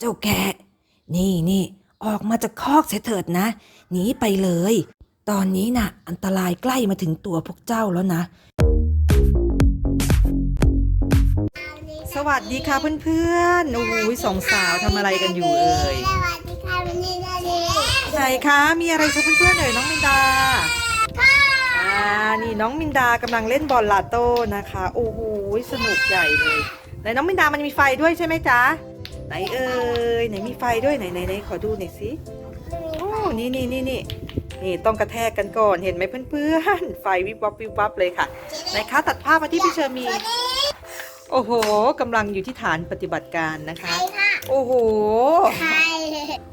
เจ้าแกะ นี่นี่ออกมาจากคอกเสียเถิดนะ หนีไปเลย ตอนนี้น่ะ อันตรายใกล้มาถึงตัวพวกเจ้าแล้วนะ สวัสดีค่ะเพื่อนๆโอ้โหสองสาวทำอะไรกันอยู่เอ่ยสวัสดีค่ะวันนี้ดาดีไหนคะ มีอะไรชวนเพื่อนๆหน่อยน้องมินดาอ่านี่น้องมินดากำลังเล่นบอลลาโต้นะคะ โอ้โหสนุกใหญ่เลยไหนน้องมินดามันมีไฟด้วยใช่ไหมจ๊ะ ไหนเอ่ยไหนมีไฟด้วยไหนไหนไหนขอดูหน่อยสิโอ้นี่นี่นี่นี่นี่ต้องกระแทกกันก่อนเห็นไหมเพื่อนๆไฟวิบวับวิบวับเลยค่ะไหนคะตัดภาพมาที่พี่เชอร์มี โอ้โหกำลังอยู่ที่ฐานปฏิบัติการนะใครคะค่ะโอ้โหใคร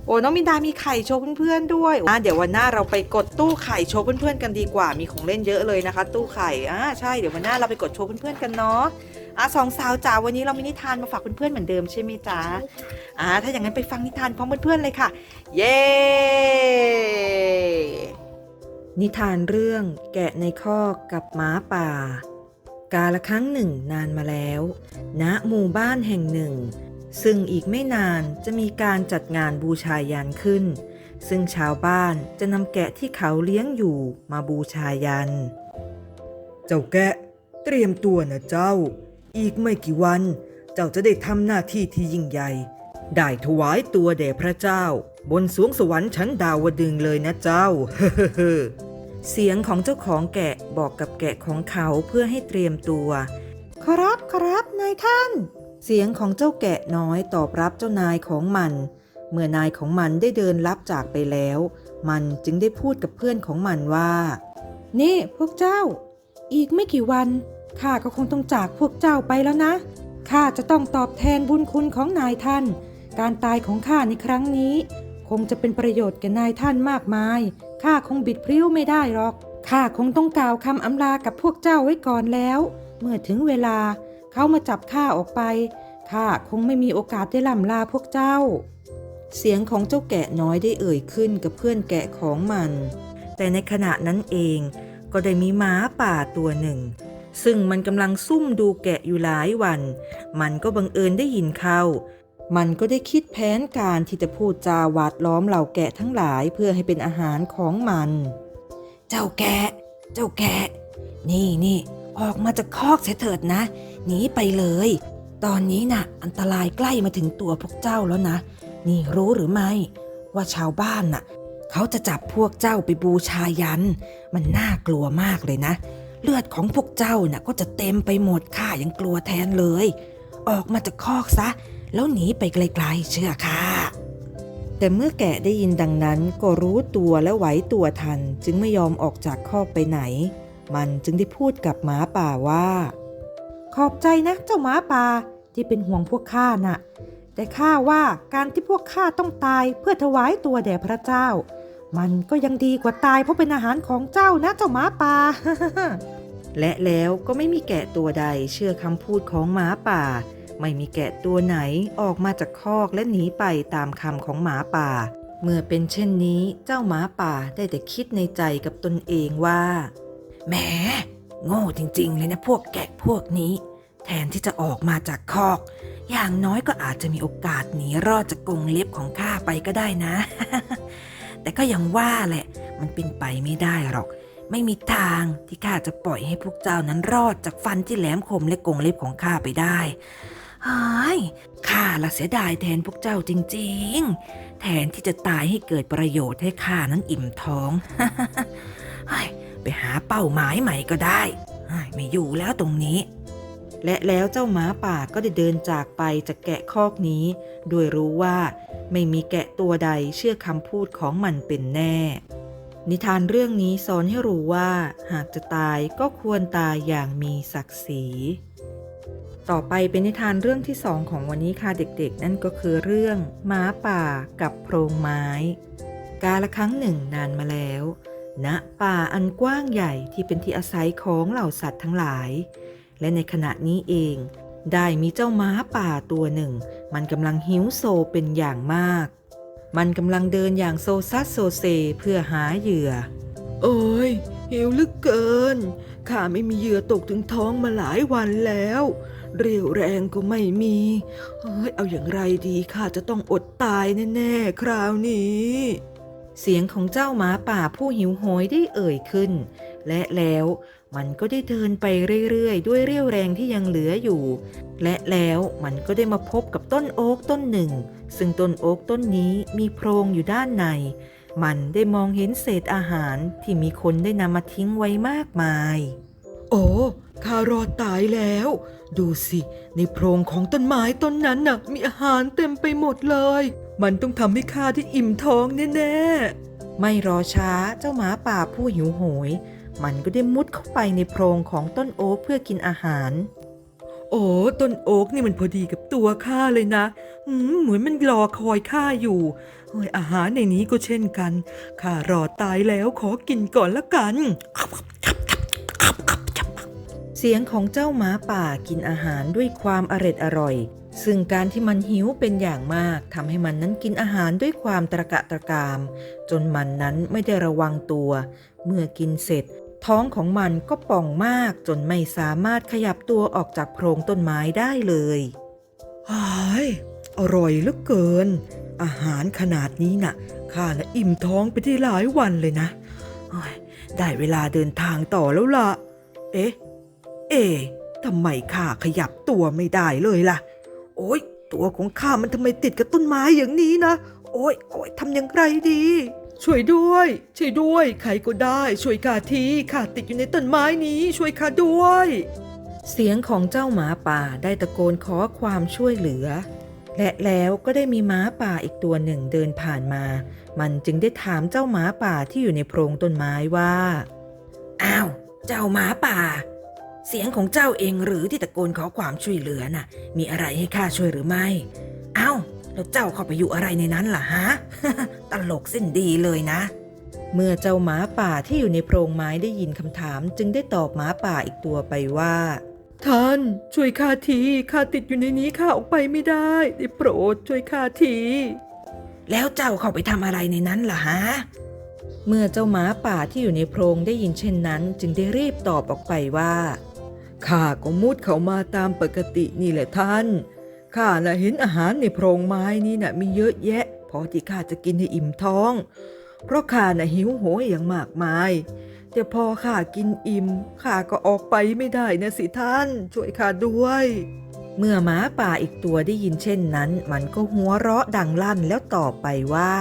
โอ้น้องมินดามีไข่โชว์เพื่อนๆด้วยอะเดี๋ยววันหน้าเราไปกดตู้ไข่โชว์เพื่อนๆกันดีกว่ามีของเล่นเยอะเลยนะคะ ตู้ไข่อ่าใช่เดี๋ยววันหน้าเราไปกดโชว์เพื่อนๆกันเนาะ อะสองสาวจ๋าวันนี้เรามีนิทานมาฝากเพื่อนๆเหมือนเดิมใช่ไหมจ๊ะอ่าถ้าอย่างนั้นไปฟังนิทานพร้อมเพื่อนๆเลยค่ะ เย้นิทานเรื่องแกะในคอกกับหมาป่า กาละครั้งหนึ่งนานมาแล้ว ณหมู่บ้านแห่งหนึ่ง ซึ่งอีกไม่นานจะมีการจัดงานบูชายันขึ้น ซึ่งชาวบ้านจะนำแกะที่เขาเลี้ยงอยู่มาบูชายัน เจ้าแกะเตรียมตัวนะเจ้า อีกไม่กี่วัน เจ้าจะได้ทำหน้าที่ที่ยิ่งใหญ่ ได้ถวายตัวแด่พระเจ้า บนสวงสวรรค์ชั้นดาวดึงส์เลยนะเจ้า เสียงของเจ้าของแกะบอกกับแกะของเขาเพื่อให้เตรียมตัว ครับครับนายท่าน เสียงของเจ้าแกะน้อยตอบรับเจ้านายของมัน เมื่อนายของมันได้เดินลับจากไปแล้ว มันจึงได้พูดกับเพื่อนของมันว่า นี่พวกเจ้า อีกไม่กี่วัน ข้าก็คงต้องจากพวกเจ้าไปแล้วนะ ข้าจะต้องตอบแทนบุญคุณของนายท่าน การตายของข้าในครั้งนี้ คงจะเป็นประโยชน์แก่นายท่านมากมาย ข้าคงบิดพริ้วไม่ได้หรอก ข้าคงต้องกล่าวคำอำลากับพวกเจ้าไว้ก่อนแล้ว เมื่อถึงเวลาเขามาจับข้าออกไป ข้าคงไม่มีโอกาสได้ล่ำลาพวกเจ้า เสียงของเจ้าแกะน้อยได้เอ่ยขึ้นกับเพื่อนแกะของมัน แต่ในขณะนั้นเองก็ได้มีม้าป่าตัวหนึ่ง ซึ่งมันกำลังซุ่มดูแกะอยู่หลายวัน มันก็บังเอิญได้ยินเข้า มันก็ได้คิดแผนการที่จะพูดจาหวาดล้อมเหล่าแกะทั้งหลายเพื่อให้เป็นอาหารของมัน เจ้าแกะ เจ้าแกะ นี่นี่ออกมาจากคอกเสียเถิดนะ หนีไปเลย ตอนนี้น่ะ อันตรายใกล้มาถึงตัวพวกเจ้าแล้วนะ นี่รู้หรือไม่ ว่าชาวบ้านน่ะ เขาจะจับพวกเจ้าไปบูชายัน มันน่ากลัวมากเลยนะ เลือดของพวกเจ้าน่ะก็จะเต็มไปหมดข้ายังกลัวแทนเลย ออกมาจากคอกซะ แล้วหนีไปไกลๆเชื่อค่ะแต่เมื่อแกะได้ยินดังนั้นก็รู้ตัวและไหวตัวทันจึงไม่ยอมออกจากคอกไปไหน มันจึงได้พูดกับหมาป่าว่า ขอบใจนะเจ้าหมาป่าที่เป็นห่วงพวกข้าน่ะ แต่ข้าว่าการที่พวกข้าต้องตายเพื่อถวายตัวแด่พระเจ้า มันก็ยังดีกว่าตายเพราะเป็นอาหารของเจ้านะเจ้าหมาป่า และแล้วก็ไม่มีแกะตัวใดเชื่อคำพูดของหมาป่า ไม่มีแกะตัวไหนออกมาจากคอกและหนีไปตามคำของหมาป่า เมื่อเป็นเช่นนี้เจ้าหมาป่าได้แต่คิดในใจกับตนเองว่าแหมโง่จริงๆเลยนะพวกแกะพวกนี้ แทนที่จะออกมาจากคอก อย่างน้อยก็อาจจะมีโอกาสหนีรอดจากกรงเล็บของข้าไปก็ได้นะ แต่ก็ยังว่าแหละ มันเป็นไปไม่ได้หรอก ไม่มีทางที่ข้าจะปล่อยให้พวกเจ้านั้นรอดจากฟันที่แหลมคมและกงเล็บของข้าไปได้หายข้าละเสียดายแทนพวกเจ้าจริง ๆ แทนที่จะตายให้เกิดประโยชน์ให้ข้านั้นอิ่มท้องไปหาเป้าหมายใหม่ก็ได้ ไม่อยู่แล้วตรงนี้ และแล้วเจ้าหมาป่าก็ได้เดินจากไปจากแกะคอกนี้ โดยรู้ว่าไม่มีแกะตัวใดเชื่อคำพูดของมันเป็นแน่ นิทานเรื่องนี้สอนให้รู้ว่า หากจะตายก็ควรตายอย่างมีศักดิ์ศรีต่อไปเป็นนิทานเรื่องที่สองของวันนี้ค่ะเด็กๆ นั่นก็คือเรื่องหม้าป่ากับโพรงไม้ กาละครั้งหนึ่งนานมาแล้วณป่าอันกว้างใหญ่ที่เป็นที่อาศัยของเหล่าสัตว์ทั้งหลาย และในขณะนี้เอง ได้มีเจ้าม้าป่าตัวหนึ่ง มันกำลังหิวโซเป็นอย่างมาก มันกำลังเดินอย่างโซซัสโซเซเพื่อหาเหยื่อ โอ้ยหิวเหลือเกิน ข้าไม่มีเหยื่อตกถึงท้องมาหลายวันแล้ว เรียวแรงก็ไม่มีเฮ้ยเอาอย่างไรดีข้าจะต้องอดตายแน่ๆคราวนี้ เสียงของเจ้าหมาป่าผู้หิวโหยได้เอ่ยขึ้น และแล้ว มันก็ได้เดินไปเรื่อยๆ ด้วยเรี่ยวแรงที่ยังเหลืออยู่ และแล้วมันก็ได้มาพบกับต้นโอ๊กต้นหนึ่ง ซึ่งต้นโอ๊กต้นนี้มีโพรงอยู่ด้านใน มันได้มองเห็นเศษอาหารที่มีคนได้นำมาทิ้งไว้มากมาย โอ้ข้ารอดตายแล้ว ดูสิ ในโพรงของต้นไม้ต้นนั้นน่ะมีอาหารเต็มไปหมดเลย มันต้องทำให้ข้าที่อิ่มท้องแน่ๆ ไม่รอช้าเจ้าหมาป่าผู้หิวโหย มันก็ได้มุดเข้าไปในโพรงของต้นโอ๊กเพื่อกินอาหาร โอ้ต้นโอ๊กนี่มันพอดีกับตัวข้าเลยนะเหมือนมันรอคอยข้าอยู่เฮ้ยอาหารในนี้ก็เช่นกัน ข้ารอตายแล้วขอกินก่อนละกัน เสียงของเจ้าหมาป่ากินอาหารด้วยความอร็ดอร่อย ซึ่งการที่มันหิวเป็นอย่างมากทำให้มันนั้นกินอาหารด้วยความตระกะตระกาม จนมันนั้นไม่ได้ระวังตัว เมื่อกินเสร็จ ท้องของมันก็ป่องมากจนไม่สามารถขยับตัวออกจากโพรงต้นไม้ได้เลยหายอร่อยเหลือเกิน อาหารขนาดนี้น่ะข้านะอิ่มท้องไปได้หลายวันเลยนะ ได้เวลาเดินทางต่อแล้วล่ะ เอ๊ะ เอ๊ะทำไมข้าขยับตัวไม่ได้เลยล่ะ โอ๊ย ตัวของข้ามันทำไมติดกับต้นไม้อย่างนี้นะ โอ๊ย โอ๊ยทำอย่างไรดี ช่วยด้วย ช่วยด้วย ใครก็ได้ ช่วยข้าทีข้าติดอยู่ในต้นไม้นี้ ช่วยข้าด้วย เสียงของเจ้าหมาป่าได้ตะโกนขอความช่วยเหลือ และแล้วก็ได้มีหมาป่าอีกตัวหนึ่งเดินผ่านมา มันจึงได้ถามเจ้าหมาป่าที่อยู่ในโพรงต้นไม้ว่าอ้าวเจ้าหมาป่า เสียงของเจ้าเองหรือที่ตะโกนขอความช่วยเหลือน่ะ มีอะไรให้ข้าช่วยหรือไม่ เอ้า แล้วเจ้าเข้าไปอยู่อะไรในนั้นล่ะฮะ ตลกสิ้นดีเลยนะ เมื่อเจ้าหมาป่าที่อยู่ในโพรงไม้ได้ยินคำถาม จึงได้ตอบหมาป่าอีกตัวไปว่า ท่านช่วยข้าทีข้าติดอยู่ในนี้ข้าออกไปไม่ได้ได้โปรดช่วยข้าทีแล้วเจ้าเข้าไปทำอะไรในนั้นล่ะฮะ เมื่อเจ้าหมาป่าที่อยู่ในโพรงได้ยินเช่นนั้น จึงได้รีบตอบออกไปว่าข้าก็มุดเข้ามาตามปกตินี่แหละท่าน ข้าน่ะเห็นอาหารในโพรงไม้นี่น่ะมีเยอะแยะ พอที่ข้าจะกินให้อิ่มท้อง เพราะข้าน่ะหิวโหยอย่างมากมาย แต่พอข้ากินอิ่มข้าก็ออกไปไม่ได้นะสิท่าน ช่วยข้าด้วย เมื่อหมาป่าอีกตัวได้ยินเช่นนั้น มันก็หัวเราะดังลั่นแล้วตอบไปว่า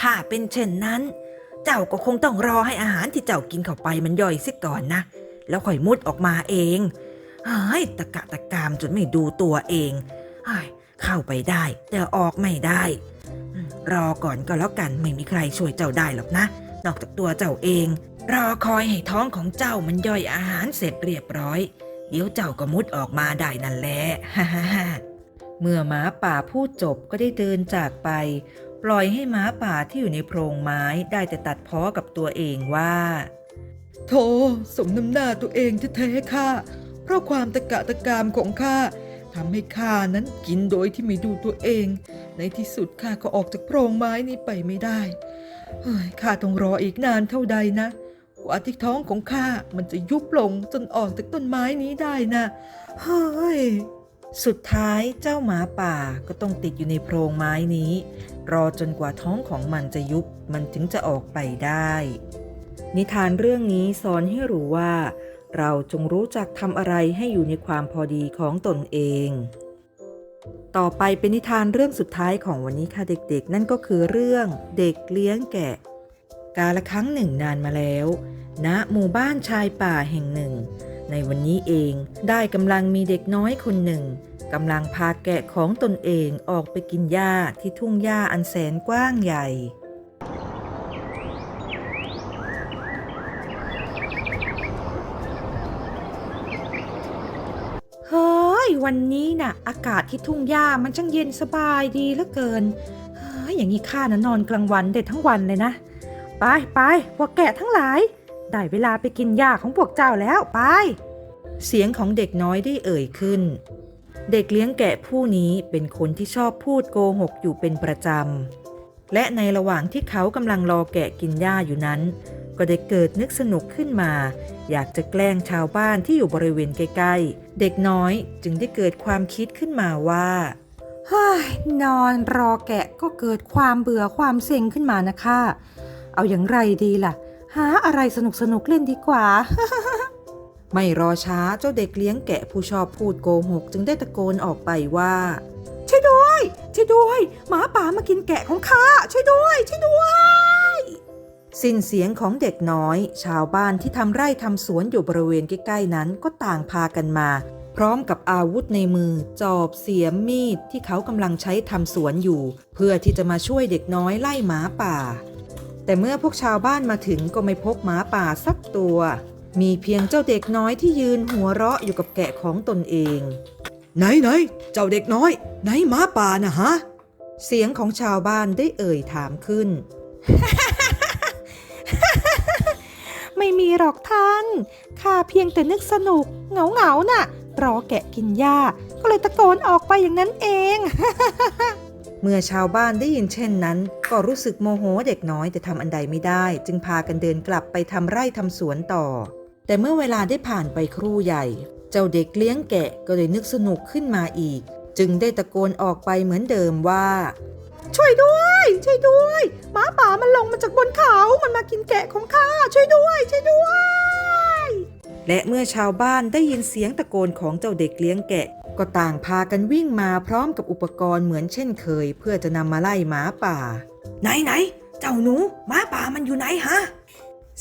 ถ้าเป็นเช่นนั้น เจ้าก็คงต้องรอให้อาหารที่เจ้ากินเข้าไปมันย่อยซิก่อนนะ แล้วค่อยมุดออกมาเอง เฮ้ยตะกะตะกามจนไม่ดูตัวเองเฮ้ยเข้าไปได้ แต่ออกไม่ได้ รอก่อนก็แล้วกันไม่มีใครช่วยเจ้าได้หรอกนะ นอกจากตัวเจ้าเอง รอคอยให้ท้องของเจ้ามันย่อยอาหารเสร็จเรียบร้อย เดี๋ยวเจ้าก็มุดออกมาได้นั่นแหละฮ่าฮ่าฮ่าเมื่อหมาป่าพูดจบก็ได้เดินจากไป ปล่อยให้หมาป่าที่อยู่ในโพรงไม้ได้แต่ตัดพ้อกับตัวเองว่า โธ่สมน้ำหน้าตัวเองแท้ๆข้า เพราะความตะกะตะกามของข้าทำให้ข้านั้นกินโดยที่ไม่ดูตัวเอง ในที่สุดข้าก็ออกจากโพรงไม้นี้ไปไม่ได้เฮ้ยข้าต้องรออีกนานเท่าใดนะกว่าที่ท้องของข้ามันจะยุบลงจนออกจากต้นไม้นี้ได้นะเฮ้ยสุดท้ายเจ้าหมาป่าก็ต้องติดอยู่ในโพรงไม้นี้ รอจนกว่าท้องของมันจะยุบมันถึงจะออกไปได้ นิทานเรื่องนี้สอนให้รู้ว่า เราจงรู้จักทำอะไรให้อยู่ในความพอดีของตนเอง ต่อไปเป็นนิทานเรื่องสุดท้ายของวันนี้ค่ะเด็กๆ นั่นก็คือเรื่องเด็กเลี้ยงแกะ กาละครั้งหนึ่งนานมาแล้วณหมู่บ้านชายป่าแห่งหนึ่ง ในวันนี้เองได้กำลังมีเด็กน้อยคนหนึ่งกำลังพาแกะของตนเองออกไปกินหญ้าที่ทุ่งหญ้าอันแสนกว้างใหญ่ ยวันนี้น่ะ อากาศที่ทุ่งหญ้ามันช่างเย็นสบายดีเหลือเกินเฮ้ยอย่างนี้ข้านะนอนกลางวันได้ทั้งวันเลยนะ ไปไปพวกแกะทั้งหลาย ได้เวลาไปกินหญ้าของพวกเจ้าแล้วไป เสียงของเด็กน้อยได้เอ่ยขึ้น เด็กเลี้ยงแกะผู้นี้เป็นคนที่ชอบพูดโกหกอยู่เป็นประจำและในระหว่างที่เขากำลังรอแกะกินหญ้าอยู่นั้น ก็ได้เกิดนึกสนุกขึ้นมา อยากจะแกล้งชาวบ้านที่อยู่บริเวณใกล้ๆ เด็กน้อยจึงได้เกิดความคิดขึ้นมาว่าเฮ้ยนอนรอแกะก็เกิดความเบื่อความเซ็งขึ้นมานะคะ เอาอย่างไรดีล่ะ หาอะไรสนุกสนุกๆเล่นดีกว่า ไม่รอช้าเจ้าเด็กเลี้ยงแกะผู้ชอบพูดโกหก จึงได้ตะโกนออกไปว่าช่วยด้วยช่วยด้วย หมาป่ามากินแกะของข้าช่วยด้วยช่วยด้วย สิ้นเสียงของเด็กน้อย ชาวบ้านที่ทำไร่ทำสวนอยู่บริเวณใกล้ๆนั้นก็ต่างพากันมา พร้อมกับอาวุธในมือ จอบเสียมมีดที่เขากำลังใช้ทำสวนอยู่ เพื่อที่จะมาช่วยเด็กน้อยไล่หมาป่า แต่เมื่อพวกชาวบ้านมาถึงก็ไม่พบหมาป่าสักตัว มีเพียงเจ้าเด็กน้อยที่ยืนหัวเราะอยู่กับแกะของตนเอง ไหนไหนเจ้าเด็กน้อย ไหนหมาป่านะฮะเสียงของชาวบ้านได้เอ่ยถามขึ้น ไม่มีหรอกท่าน ข้าเพียงแต่นึกสนุก เหงาเหงาๆน่ะ รอแกะกินหญ้า ก็เลยตะโกนออกไปอย่างนั้นเอง เมื่อชาวบ้านได้ยินเช่นนั้น ก็รู้สึกโมโหเด็กน้อยแต่ทำอันใดไม่ได้ จึงพากันเดินกลับไปทำไร่ทำสวนต่อ แต่เมื่อเวลาได้ผ่านไปครู่ใหญ่ เจ้าเด็กเลี้ยงแกะก็เลยนึกสนุกขึ้นมาอีก จึงได้ตะโกนออกไปเหมือนเดิมว่า ช่วยด้วยช่วยด้วยหมาป่ามันลงมาจากบนเขา มันมากินแกะของข้าช่วยด้วยช่วยด้วย และเมื่อชาวบ้านได้ยินเสียงตะโกนของเจ้าเด็กเลี้ยงแกะ ก็ต่างพากันวิ่งมาพร้อมกับอุปกรณ์เหมือนเช่นเคย เพื่อจะนำมาไล่หมาป่า ไหนไหนเจ้าหนูหมาป่ามันอยู่ไหนฮะ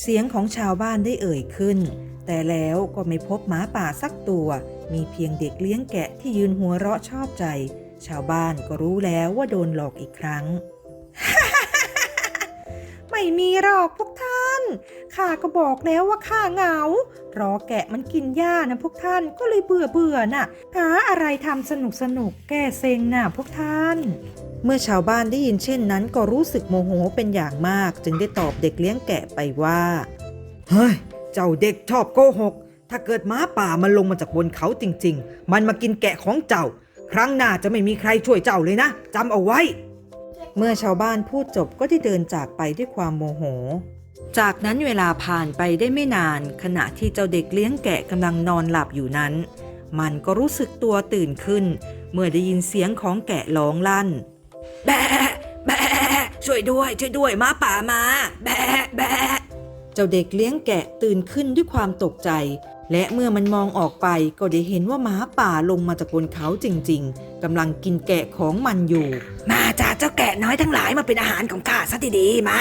เสียงของชาวบ้านได้เอ่ยขึ้น แต่แล้วก็ไม่พบหมาป่าสักตัว มีเพียงเด็กเลี้ยงแกะที่ยืนหัวเราะชอบใจ ชาวบ้านก็รู้แล้วว่าโดนหลอกอีกครั้ง ไม่มีหรอกพวกท่าน ข้าก็บอกแล้วว่าข้าเหงา รอแกะมันกินหญ้านะพวกท่าน ก็เลยเบื่อเบื่อๆน่ะ หาอะไรทำสนุกสนุกๆแก้เซ็งน่ะพวกท่าน เมื่อชาวบ้านได้ยินเช่นนั้นก็รู้สึกโมโหเป็นอย่างมาก จึงได้ตอบเด็กเลี้ยงแกะไปว่า เฮ้ย เจ้าเด็กชอบโกหก ถ้าเกิดหม้าป่ามันลงมาจากบนเขาจริง ๆ มันมากินแกะของเจ้า ครั้งหน้าจะไม่มีใครช่วยเจ้าเลยนะจำเอาไว้ เมื่อชาวบ้านพูดจบก็ได้เดินจากไปด้วยความโมโห จากนั้นเวลาผ่านไปได้ไม่นาน ขณะที่เจ้าเด็กเลี้ยงแกะกำลังนอนหลับอยู่นั้น มันก็รู้สึกตัวตื่นขึ้น เมื่อได้ยินเสียงของแกะร้องลั่น แบะแบะช่วยด้วย ช่วยด้วยมาป่ามา แบะแบะเจ้าเด็กเลี้ยงแกะตื่นขึ้นด้วยความตกใจ และเมื่อมันมองออกไปก็ได้เห็นว่าหมาป่าลงมาจากบนเขาจริง ๆกำลังกินแกะของมันอยู่ มาจ้าเจ้าแกะน้อยทั้งหลายมาเป็นอาหารของข้าซะดีๆมา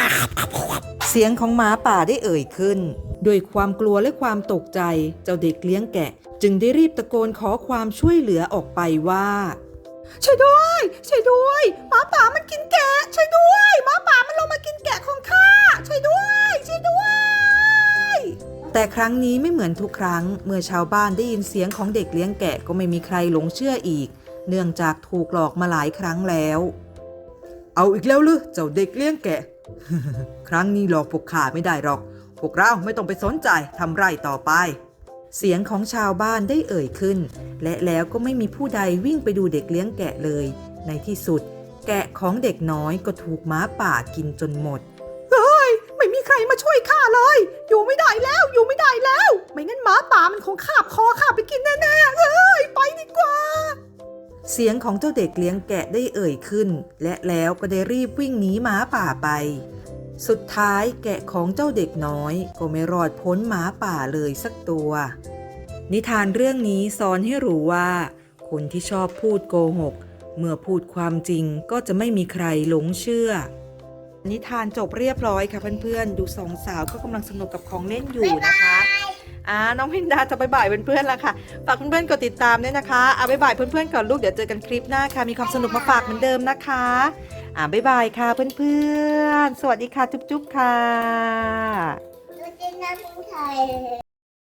เสียงของหมาป่าได้เอ่ยขึ้นด้วยความกลัวและความตกใจ เจ้าเด็กเลี้ยงแกะ จึงได้รีบตะโกนขอความช่วยเหลือออกไปว่าช่วยด้วยช่วยด้วยหมาป่ามันกินแกะช่วยด้วย แต่ครั้งนี้ไม่เหมือนทุกครั้ง เมื่อชาวบ้านได้ยินเสียงของเด็กเลี้ยงแกะก็ไม่มีใครหลงเชื่ออีก เนื่องจากถูกหลอกมาหลายครั้งแล้ว เอาอีกแล้วหรือเจ้าเด็กเลี้ยงแกะ ครั้งนี้หลอกพวกข้าไม่ได้หรอก พวกเราไม่ต้องไปสนใจทำไร่ต่อไป เสียงของชาวบ้านได้เอ่ยขึ้น และแล้วก็ไม่มีผู้ใดวิ่งไปดูเด็กเลี้ยงแกะเลย ในที่สุด แกะของเด็กน้อยก็ถูกม้าป่ากินจนหมด อยู่ไม่ได้แล้ว อยู่ไม่ได้แล้ว ไม่งั้นหมาป่ามันคงคาบคอข้าไปกินแน่ๆเอ้ยไปดีกว่า เสียงของเจ้าเด็กเลี้ยงแกะได้เอ่ยขึ้น และแล้วก็ได้รีบวิ่งหนีหมาป่าไป สุดท้ายแกะของเจ้าเด็กน้อย ก็ไม่รอดพ้นหมาป่าเลยสักตัว นิทานเรื่องนี้สอนให้รู้ว่า คนที่ชอบพูดโกหก เมื่อพูดความจริงก็จะไม่มีใครหลงเชื่อ นิทานจบเรียบร้อยค่ะเพื่อนๆ ดูสองสาวก็กำลังสนุกกับของเล่นอยู่นะคะอ่าน้องพินดาจะบายบายเพื่อนๆแล้วค่ะ ฝากเพื่อนๆกดติดตามด้วยนะคะอ่าบายบายเพื่อนๆก่อนลูกเดี๋ยวเจอกันคลิปหน้าค่ะ มีความสนุกมาฝากเหมือนเดิมนะคะอ่าบายบายค่ะเพื่อนๆ สวัสดีค่ะจุ๊บๆค่ะดูจินน้ำไทย